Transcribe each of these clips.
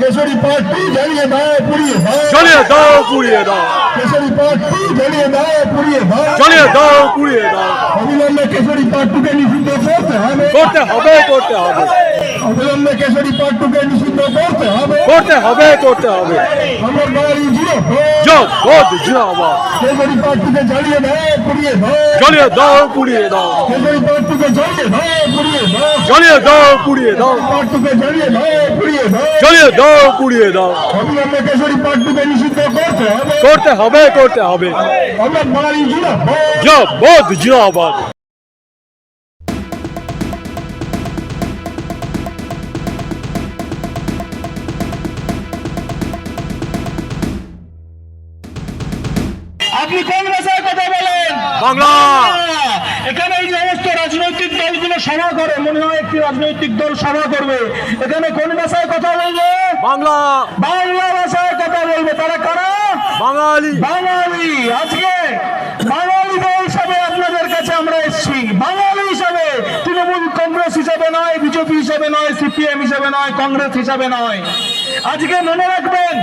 Keshari party জ্বালিয়ে দাও পুড়িয়ে দাও জ্বালিয়ে দাও পুড়িয়ে দাও কেশরী পার্টি জ্বালিয়ে দাও পুড়িয়ে দাও জ্বালিয়ে দাও পুড়িয়ে দাও অবিলম্বে কেশরী পার্টিকে নিষিদ্ধ করতে হবে করতে হবে করতে হবে অবিলম্বে কেশরী পার্টিকে নিষিদ্ধ করতে হবে। করতে হবে করতে হবে। আমার বাড়ি জিরো। যাও বহুত জিন্দাবাদ। কেশরী পার্টিকে জ্বালিয়ে দাও পুড়িয়ে দাও। জ্বালিয়ে দাও পুড়িয়ে দাও। কেশরী পার্টিকে জ্বালিয়ে দাও পুড়িয়ে দাও। জ্বালিয়ে দাও পুড়িয়ে দাও। পার্টিকে জ্বালিয়ে দাও পুড়িয়ে দাও। জ্বালিয়ে দাও পুড়িয়ে দাও। অবিলম্বে কেশরী পার্টিকে নিষিদ্ধ করতে হবে। করতে হবে করতে হবে। আমার বাড়ি জিরো যাও বহুত জিন্দাবাদ। বলেন এখানে এই সমস্ত রাজনৈতিক দলগুলো সভা করে মনে হয় একটি রাজনৈতিক দল সভা করবে। এখানে কোন ভাষায় কথা বলবে? বাংলা। বাংলা ভাষায় কথা বলবে। তারা কারা? বাঙালি। বাঙালি। আজকে বাঙালি দল হিসাবে আপনাদের কাছে আমরা এসেছি। বাঙালি হিসাবে তৃণমূল কংগ্রেস হিসাবে নয় বিজেপি হিসাবে নয় সিপিএম হিসাবে নয় কংগ্রেস হিসাবে নয়। আজকে মনে রাখবেন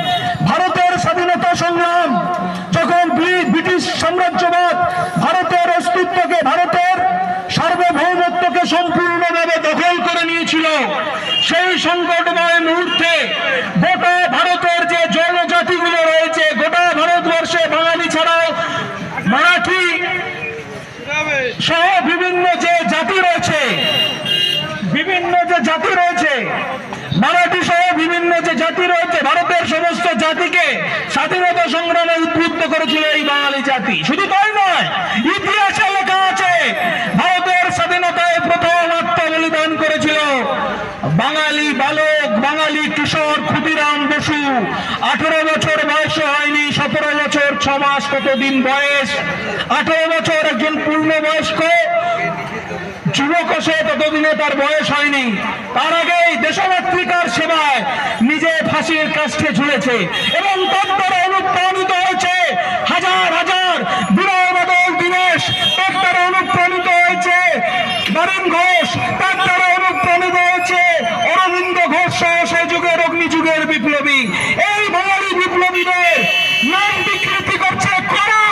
ভারতের স্বাধীনতা সংগ্রাম যখন ব্রিটিশ সাম্রাজ্যবাদ ভারতের অস্তিত্বকে, ভারতের সার্বভৌমত্বকে সম্পূর্ণভাবে দখল করে নিয়েছিল, সেই সংকটময় মুহূর্তে গোটা ভারতের যে জনজাতিগুলো রয়েছে, গোটা ভারতবর্ষে বাঙালি ছাড়াও মারাঠি সহ বিভিন্ন যে জাতি রয়েছে, বিভিন্ন যে জাতি রয়েছে, মারাঠি সহ বিভিন্ন যে জাতি রয়েছে, ভারতের সমস্ত জাতিকে স্বাধীনতা সংগ্রামে করেছিল এই বাঙালি জাতি। শুধু তাই নয়, ইতিহাসে লেখা আছে, ভারতের স্বাধীনতায় প্রথম আত্মবলিদান করেছিল বাঙালি বালক, বাঙালি কিশোর ক্ষুদিরাম বসু। আঠারো বছর বয়স হয়নি, সতেরো বছর ছ মাস কতদিন বয়স? আঠারো বছর একজন পূর্ণবয়স্ক যুবক সে ততদিনে তার বয়স হয়নি। তার আগেই দেশমাতৃকার সেবায় নিজে ফাঁসির কাষ্ঠে ঝুলেছে এবং তার দ্বারা অনুপ্রাণিত হয়েছে হাজার হাজার বিনয় বাদল দীনেশ তার দ্বারা অনুপ্রাণিত হয়েছে নরেন ঘোষ তার দ্বারা অনুপ্রাণিত হয়েছে। অরবিন্দ ঘোষ সহ সে যুগের অগ্নি যুগের বিপ্লবী। এই বাঙালি বিপ্লবীদের নাম বিকৃতি করছে করা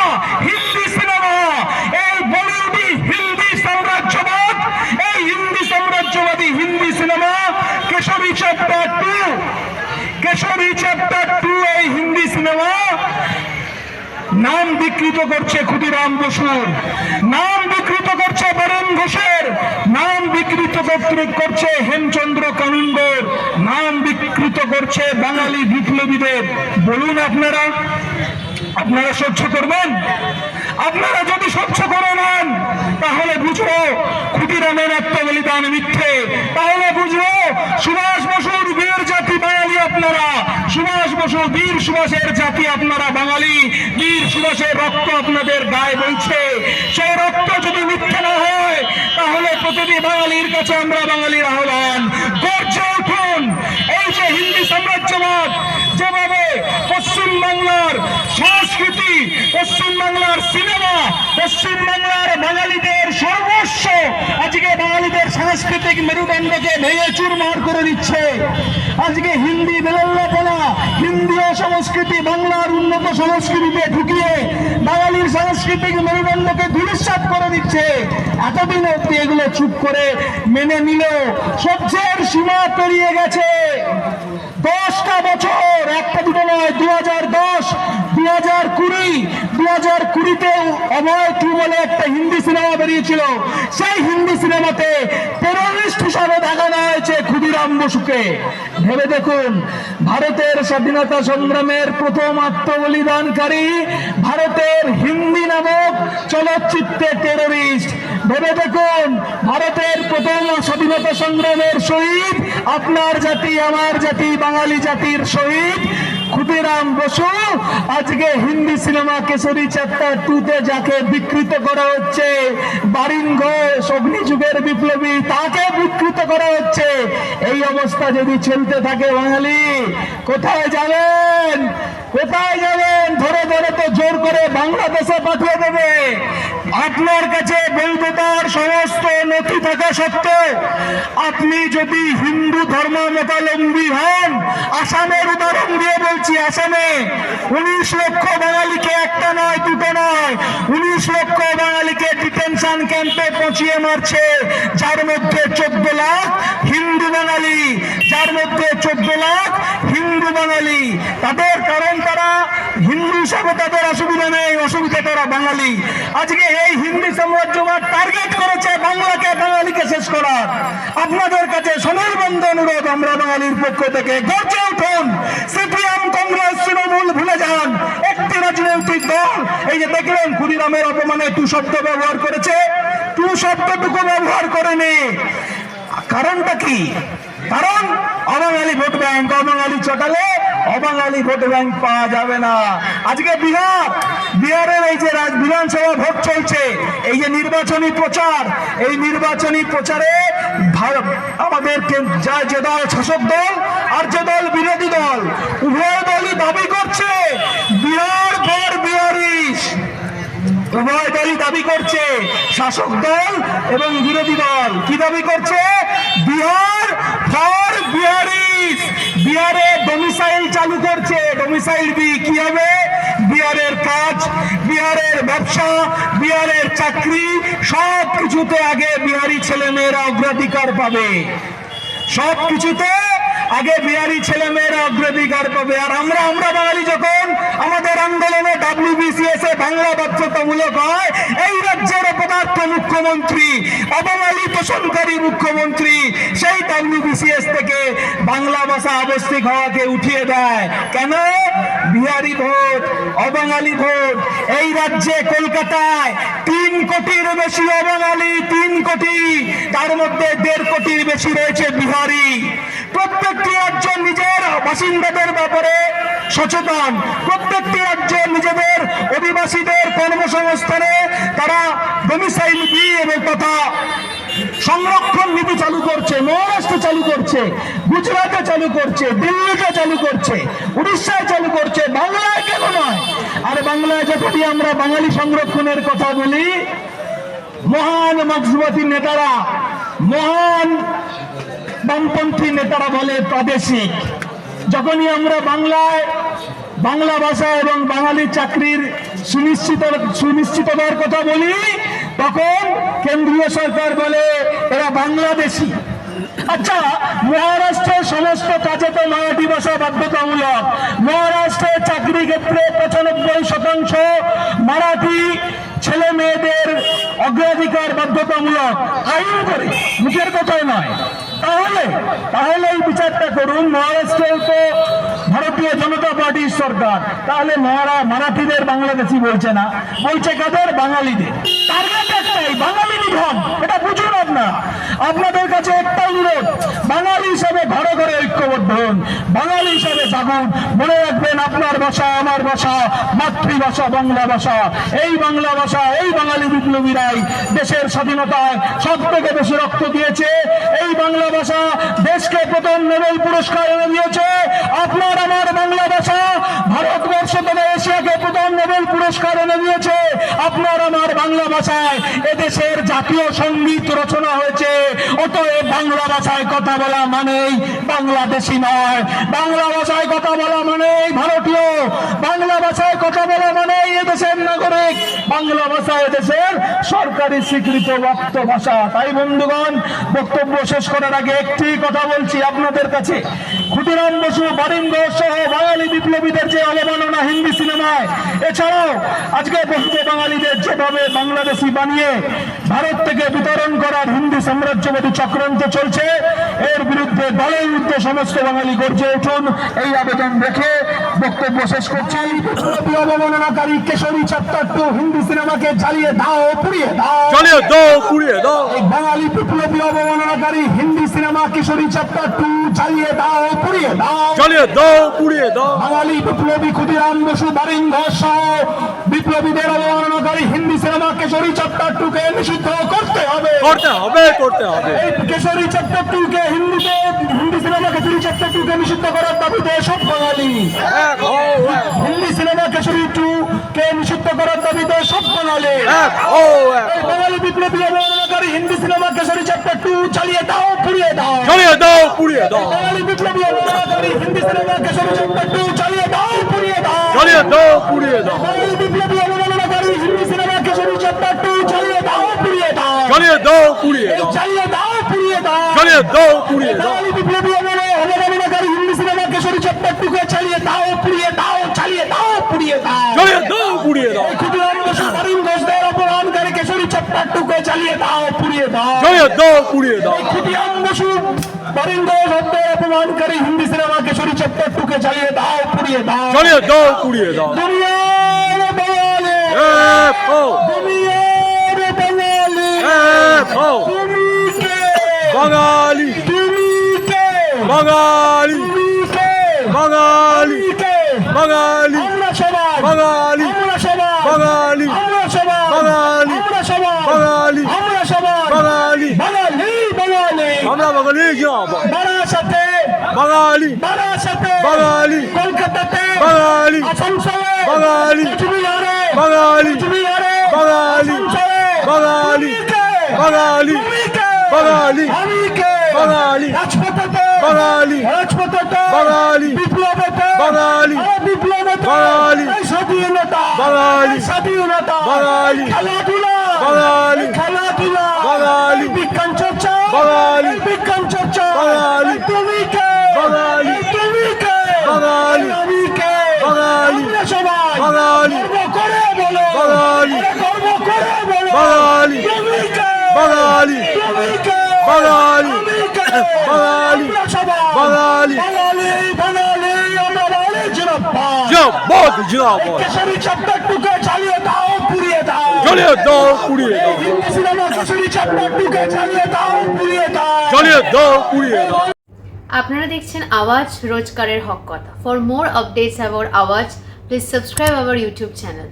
Hindi Hindi cinema, Kesari two Kesari two এই হিন্দি সিনেমা নাম বিকৃত করছে ক্ষুদিরাম বসুর। নাম করছে বরুণ ঘোষের, নাম বিকৃত কর্তৃক করছে হেমচন্দ্র কানুনগর নাম বিকৃত করছে বাঙালি বিপ্লবীদের। বলুন আপনারা আপনারা সহ্য করবেন? আপনারা যদি সহ্য করে নেন, তাহলে বুঝব ক্ষুদিরামের আত্মবলিদান মিথ্যে। তাহলে বুঝব সুভাষ বসুর বীর জাতি আপনারা, সুভাষ বসু, বীর সুভাষের জাতি আপনারা বাঙালি, বীর সুভাষের রক্ত আপনাদের গায়ে বইছে। সেই রক্ত যদি মিথ্যে না হয়, তাহলে প্রতিটি বাঙালির কাছে আমরা বাঙালির আহ্বান। গর্জে উঠুন। এই যে হিন্দি সাম্রাজ্যবাদ, যেভাবে পশ্চিম বাংলার সংস্কৃতি পশ্চিম বাংলার সিনেমা পশ্চিম বাংলার বাঙালিদের সর্বস্ব। আজকে বাঙালিদের সাংস্কৃতিক মেরুদণ্ডকে ভেঙে চুরমার করে দিচ্ছে। আজকে হিন্দি বেলল্লাপনা হিন্দি ও সংস্কৃতি, বাংলার উন্নত সংস্কৃতিতে ঢুকিয়ে বাঙালির সাংস্কৃতিক মেরুদণ্ডকে ধূলিসাৎ করে দিচ্ছে। এতদিন অব্দি এগুলো চুপ করে মেনে নিল সহ্যের সীমা পেরিয়ে গেছে। দশটা বছর, একটা দুটো নয় দু হাজার দশ দু হাজার কুড়ি হাজার বলে একটা হিন্দি সিনেমা বেরিয়েছিল। সেই হিন্দি সিনেমাতে হিসাবে দেখানো হয়েছে ক্ষুদিরাম বসুকে। ভেবে দেখুন, ভারতের স্বাধীনতা সংগ্রামের প্রথম আত্মবলিদানকারী, ভারতের হিন্দি নামক চলচ্চিত্রে টেরোরিস্ট ভেবে দেখুন, ভারতের প্রথম স্বাধীনতা সংগ্রামের শহীদ, আপনার জাতি, আমার জাতি, বাঙালি জাতির শহীদ। ক্ষুদিরাম বসু, আজকে হিন্দি সিনেমা কেশরী চ্যাপ্টার টুতে যাকে বিকৃত করা হচ্ছে, বারিন ঘোষ, অগ্নিযুগের বিপ্লবী, তাকে বিকৃত করা হচ্ছে। এই অবস্থা যদি চলতে থাকে বাঙালি, কোথায় যাবেন? কোথায় যাবেন? ধরে ধরে তো জোর করে বাংলাদেশে পাঠিয়ে দেবে। আপনার কাছে বৈধতার সমস্ত নথি থাকা সত্ত্বেও আপনি যদি হিন্দু ধর্মাবলম্বী হন, আসামের উদাহরণ দিয়ে বলছি, আসামে উনিশ লক্ষ বাঙালিকে একটা নয়, দুটো নয়। উনিশ লক্ষ বাঙালিকে ডিটেনশন ক্যাম্পে পৌঁছিয়ে মারছে, যার মধ্যে চোদ্দ লাখ হিন্দু বাঙালি, যার মধ্যে চোদ্দ লাখ হিন্দু বাঙালি। তাদের কারণ তারা হিন্দু হিসাবে তাদের অসুবিধা নেই, অসুবিধা তারা বাঙালি। আজকে এই হিন্দি সাম্রাজ্যবাদ টার্গেট করেছে বাংলাকে বাঙালিকে শেষ করার। আপনাদের কাছে সনির্বন্ধ অনুরোধ, আমরা বাঙালির পক্ষ থেকে। গর্জে উঠুন। সিপিএম, কংগ্রেস, তৃণমূল, ভুলে যান। একটি রাজনৈতিক দল, এই যে দেখলেন ক্ষুদিরামের অপমানে টু শব্দ ব্যবহার করেছে। টু শব্দটুকু ব্যবহার করেনি। কারণটা কি? কারণ অবাঙালি ভোট ব্যাংক, অবাঙালি চটালে অবাঙালি ভোট ব্যাংক পাওয়া যাবে না। আজকে বিহার, বিহারের এই যে রাজ- বিধানসভা ভোট চলছে, এই যে নির্বাচনী প্রচার, এই নির্বাচনী প্রচারে ভারত আমাদের যা যে দল শাসক দল আর যে দল বিরোধী দল, উভয় দলই দাবি করছে, বিহার ভোট উভয় দলই দাবি করছে। শাসক দল এবং বিরোধী দল কি দাবি করছে? বিহার ফর বিহারিস। বিহারে ডোমিসাইল চালু করছে। ডোমিসাইল বি কি হবে? বিহারের কাজ, বিহারের ব্যবসা, বিহারের চাকরি সব কিছুতে আগে বিহারি ছেলে মেয়েরা অগ্রাধিকার পাবে। সব কিছুতে আগে বিহারি ছেলে মেয়েরা অগ্রাধিকার পাবে। আর আমরা আমরা বাঙালি যখন আমাদের আন্দোলনে ডাব্লিউবিসিএস এ বাংলা বাধ্যতামূলক হয়। এই রাজ্যের অপদার্থ মুখ্যমন্ত্রী অবাঙালি পোষণকারী মুখ্যমন্ত্রী, সেই ডাব্লিউবিসিএস থেকে বাংলা ভাষা আবশ্যিক হওয়াকে উঠিয়ে দেয়। কেন? বিহারি ভোট, অবাঙালি ভোট, এই রাজ্যে কলকাতায় তিন কোটির বেশি অবাঙালি, তিন কোটি, তার মধ্যে দেড় কোটির বেশি রয়েছে বিহারি। প্রত্যেকটি রাজ্য নিজের বাসিন্দাদের ব্যাপারে সচেতন। প্রত্যেকটি রাজ্য নিজেদের অধিবাসীদের কর্মসংস্থানে তারা ডোমিসাইল এবং তথা সংরক্ষণ নীতি চালু করছে, মহারাষ্ট্র চালু করছে, গুজরাটে চালু করছে, দিল্লিতে চালু করছে, উড়িষ্যায় চালু করছে, বাংলায় কেন নয়? আর বাংলায় যখনই আমরা বাঙালি সংরক্ষণের কথা বলি, মহান মার্ক্সবাদী নেতারা, মহান বামপন্থী নেতারা বলে প্রাদেশিক। যখনই আমরা বাংলায়, বাংলা ভাষা এবং বাঙালি চাকরির সুনিশ্চিত সুনিশ্চিততার কথা বলি তখন কেন্দ্রীয় সরকার বলে, এরা বাংলাদেশি। আচ্ছা মহারাষ্ট্রের সমস্ত কাজে তো মারাঠি ভাষা বাধ্যতামূলক। মহারাষ্ট্রের চাকরি ক্ষেত্রে পঁচানব্বই শতাংশ মারাঠি ছেলে মেয়েদের অগ্রাধিকার বাধ্যতামূলক। আইন করে, মুখের কথায় নয়। তাহলে তাহলে এই বিচারটা করুন। মহারাষ্ট্রেও তো ভারতীয় জনতা পার্টির সরকার। তাহলে মহারা মারাঠিদের বাংলাদেশি বলছে না। বলছে কাদের? বাঙালিদের। টার্গেট একটাই বাঙালি নিধন এটা বুঝুন আপনার। আপনাদের কাছে একটা অনুরোধ, বাঙালি হিসাবে ঘরে ঘরে ঐক্যবদ্ধ হন। বাঙালি হিসাবে জাগুন মনে রাখবেন, আপনার ভাষা আমার ভাষা, মাতৃভাষা, বাংলা ভাষা। এই বাংলা ভাষা, এই বাঙালি বিপ্লবীরাই দেশের স্বাধীনতায় সব থেকে বেশি রক্ত দিয়েছে। এই বাংলা ভাষা দেশকে প্রথম নোবেল পুরস্কার এনে দিয়েছে। আপনার আমার বাংলা ভাষা ভারতবর্ষ থেকে এশিয়াকে প্রথম নোবেল পুরস্কার এনে দিয়েছে আপনার আমার বাংলা ভাষায়। এদেশের জাতীয় সংগীত রচনা হয়েছে। অতএব বাংলা ভাষায় কথা বলা মানেই বাংলাদেশি নয়। বাংলা ভাষায় কথা বলা মানেই ভারতীয়। বাংলা ভাষায় কথা বলা মানেই এদেশের নাগরিক। বাংলা ভাষা এদেশের সরকারি স্বীকৃত বাপ্ত ভাষা। তাই বন্ধুগণ, বক্তব্য শেষ করার আগে একটি কথা বলছি আপনাদের কাছে। ক্ষুদিরাম বসু বারিন্দ সহ বাঙালি বিপ্লবীদের যে অবমাননা হিন্দি সিনেমায়, এছাড়াও আজকে বসতে বাঙালিদের যেভাবে বাংলাদেশি বানিয়ে, ভারত থেকে বিতরণ করার হিন্দি সাম্রাজ্যবাদী চক্রান্ত চলছে বিরুদ্ধে দলের বিরুদ্ধে সমস্ত বাঙালি গর্জে উঠুন। এই আবেদন রেখে বক্তব্য শেষ করছি। অবমাননাকারী কেশরী চ্যাপ্টার টু হিন্দি সিনেমাকে জ্বালিয়ে দাও পুড়িয়ে দাও। চালিয়ে দাও পুড়িয়ে দাও। এই বাঙালি বিপ্লবী অবমাননাকারী Hindi cinema Kesari chapter two চালিয়ে দাও পুড়িয়ে দাও। চালিয়ে দাও পুড়িয়ে দাও। বাঙালি বিপ্লবী ক্ষুদিরাম বসু বারিন্দ সহ বিপ্লবীদের অবমাননাকারী Hindi cinema Kesari chapter two কে নিষিদ্ধ করতে হবে। করতে হবে করতে হবে। এই কেশরী চ্যাপ্টার টু কে হিন্দিতে Hindi cinema Kesari chapter two কে নিষিদ্ধ করার দাবিতে সব বাঙালি। হিন্দি সিনেমা কেশরী টু কে নিষিদ্ধ করার দাবিতে সব বাঙালি। বাঙালি বিপ্লবী অবমাননাকারী Hindi cinema Kesari chapter two চালিয়ে দাও পুড়িয়ে দাও। জ্বালিয়ে দাও পুড়িয়ে দাও। বাঙালি বিপ্লবী অবমাননাকারী Hindi cinema Kesari chapter two চালিয়ে দাও, পুড়িয়ে দাও। চালিয়ে দাও, পুড়িয়ে দাও। চালিয়ে দাও, পুড়িয়ে দাও। চালিয়ে দাও পুড়িয়ে দাও বিপ্লবী অবমাননাকারী Hindi cinema Kesari chapter two কে চালিয়ে দাও পুড়িয়ে দাও চালিয়ে দাও পুড়িয়ে দাও জ্বালিয়ে দাও, পুড়িয়ে দাও ক্ষুদিরাম বসু করিম ঘোষদের অপমানকারী কেশরী চ্যাপ্টার টু কে চালিয়ে দাও পুড়িয়ে দাও। জ্বালিয়ে দাও পুড়িয়ে দাও। Khudiram Basu Karim Ghosh অপমানকারী Hindi cinema Kesari chapter two কে চালিয়ে দাও পুড়িয়ে দাও। জ্বালিয়ে দাও পুড়িয়ে দাও। দুনিয়ার বাঙালি দুনিয়ার বাঙালি বাঙালি। বাঙালি। বাঙালি। বাঙালি। বাঙালি আমরা সবাই বাঙালি আমরা সবাই বাঙালি আমরা সবাই বাঙালি আমরা সবাই বাঙালি বাঙালি বাঙালি আমরা বাঙালি যাব বারাসাতে বাঙালি বারাসাতে বাঙালি কলকাতাতে বাঙালি আসানসোলে বাঙালি কুচবিহারে বাঙালি কুচবিহারে বাঙালি বাঙালি? বাঙালি? বাঙালি বাঙালি রাজপথেতে বাঙালি রাজপথেতে বাঙালি বিপ্লবেতে বাঙালি বিপ্লবেতে বাঙালি স্বাধীনতা বাঙালি স্বাধীনতা বাঙালি খেলাধুলা বাঙালি খেলাধুলা বাঙালি বিজ্ঞান চর্চা বাঙালি বিজ্ঞান চর্চা বাঙালি তুমি কে বাঙালি এই তুমি কে বাঙালি এই আমি কে বাঙালি আমরা সবাই বাঙালি গর্ব করে বলো বাঙালি আরে গর্ব করে বলো বাঙালি তুমি কে বাঙালি তুমি কে বাঙালি বাঙালি বাঙালি। বাঙালি বাঙালি আমরা বাঙালি জিরাপ্পা জিন্দাবাদ জিন্দাবাদ। কেশরী চ্যাপ্টার চালিয়ে দাও পুড়িয়ে দাও। জ্বালিয়ে দাও পুড়িয়ে দাও। সিনেমা কেশরী চ্যাপ্টার চালিয়ে দাও পুড়িয়ে দাও। জ্বালিয়ে দাও পুড়িয়ে দাও। আপনারা দেখছেন আওয়াজ রোজকারের হক কথা। For more updates about Awaaz please subscribe our YouTube channel